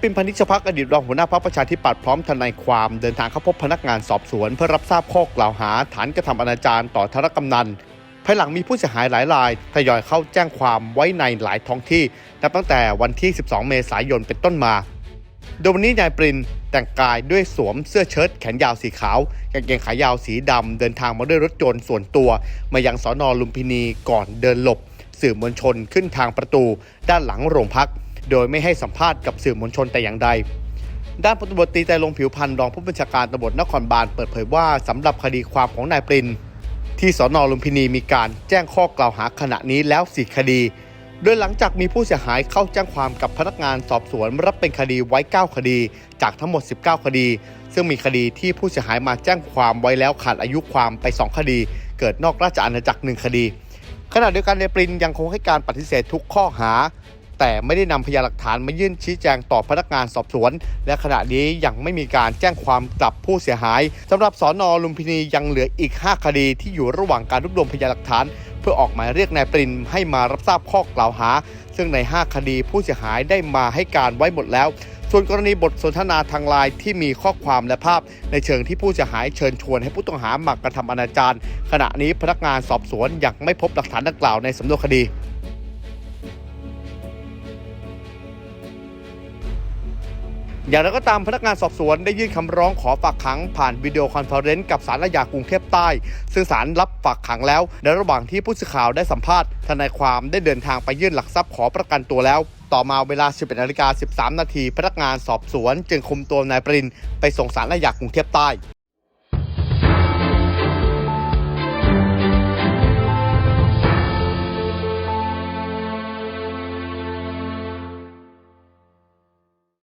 ปินพนิชพักอดีตรองหัวหน้าพรรคประชาธิปัตย์พร้อมทนายความเดินทางเข้าพบพนักงานสอบสวน เพื่อรับทราบข้อกล่าวหาฐานกระทำอนาจารต่อธารกำนันภายหลังมีผู้เสียหายหลายรายทยอยเข้าแจ้งความไว้ในหลายท้องที่นับตั้งแต่วันที่ 12 เมษายนเป็นต้นมาโดยวันนี้นายปรินแต่งกายด้วยสวมเสื้อเชิ้ตแขนยาวสีขาวกางเกงขายาวสีดำเดินทางมาด้วยรถยนต์ส่วนตัว มายังสอนอลุมพินีก่อนเดินหลบ สื่อมวลชนขึ้นทางประตูด้านหลังโรงพัก โดยไม่ให้สัมภาษณ์กับสื่อมวลชนแต่อย่างใด ด้านพลตำรวจตีใจลงผิวพันธ์รองผู้บัญชาการตำรวจนครบาลเปิดเผยว่าสำหรับคดีความของนายปริน ที่สอนอลุมพินีมีการแจ้งข้อกล่าวหาขณะนี้แล้ว4คดี โดยหลังจากมีผู้เสียหายเข้าแจ้งความกับพนักงานสอบสวนรับเป็นคดีไว้ 9 คดี จากทั้งหมด 19 คดี ซึ่งมีคดีที่ผู้เสียหายมาแจ้งความไว้แล้วขาดอายุความไป 2 คดี เกิดนอกราชอาณาจักร1คดีขณะเดียวกันนายปรินยังคงให้การปฏิเสธทุกข้อหา แต่ไม่ได้นำพยานหลักฐานมายื่นชี้แจงต่อพนักงานสอบสวน และขณะนี้ยังไม่มีการแจ้งความกลับผู้เสียหายสำหรับสอนอลุมพินียังเหลืออีก 5 คดีที่อยู่ระหว่างการรวบรวมพยานหลักฐาน เพื่อออกหมายเรียกนายปรินให้มารับทราบข้อกล่าวหา ซึ่งใน 5 คดีผู้เสียหายได้มาให้การไว้หมดแล้วส่วนกรณีบทสนทนาทางไลน์ที่มีข้อความและภาพ ในเชิงที่ผู้เสียหายเชิญชวนให้ผู้ต้องหามากระทำอนาจารขณะนี้พนักงานสอบสวนยังไม่พบหลักฐานดังกล่าวในสำนวนคดี อย่างไรก็ตามพนักงานสอบสวนได้ยื่นคำร้องขอฝากขังผ่านวิดีโอคอนเฟอเรนซ์กับสารอาญากรุงเทพใต้ ซึ่งศาลรับฝากขังแล้ว ในระหว่างที่ผู้สื่อข่าวได้สัมภาษณ์ทนายความได้เดินทางไปยื่นหลักทรัพย์ขอประกันตัวแล้ว ต่อมาเวลา 11นาฬิกา13 นาทีพนักงานสอบสวน จึงคุมตัวนายปรินไปส่งสารอาญากรุงเทพใต้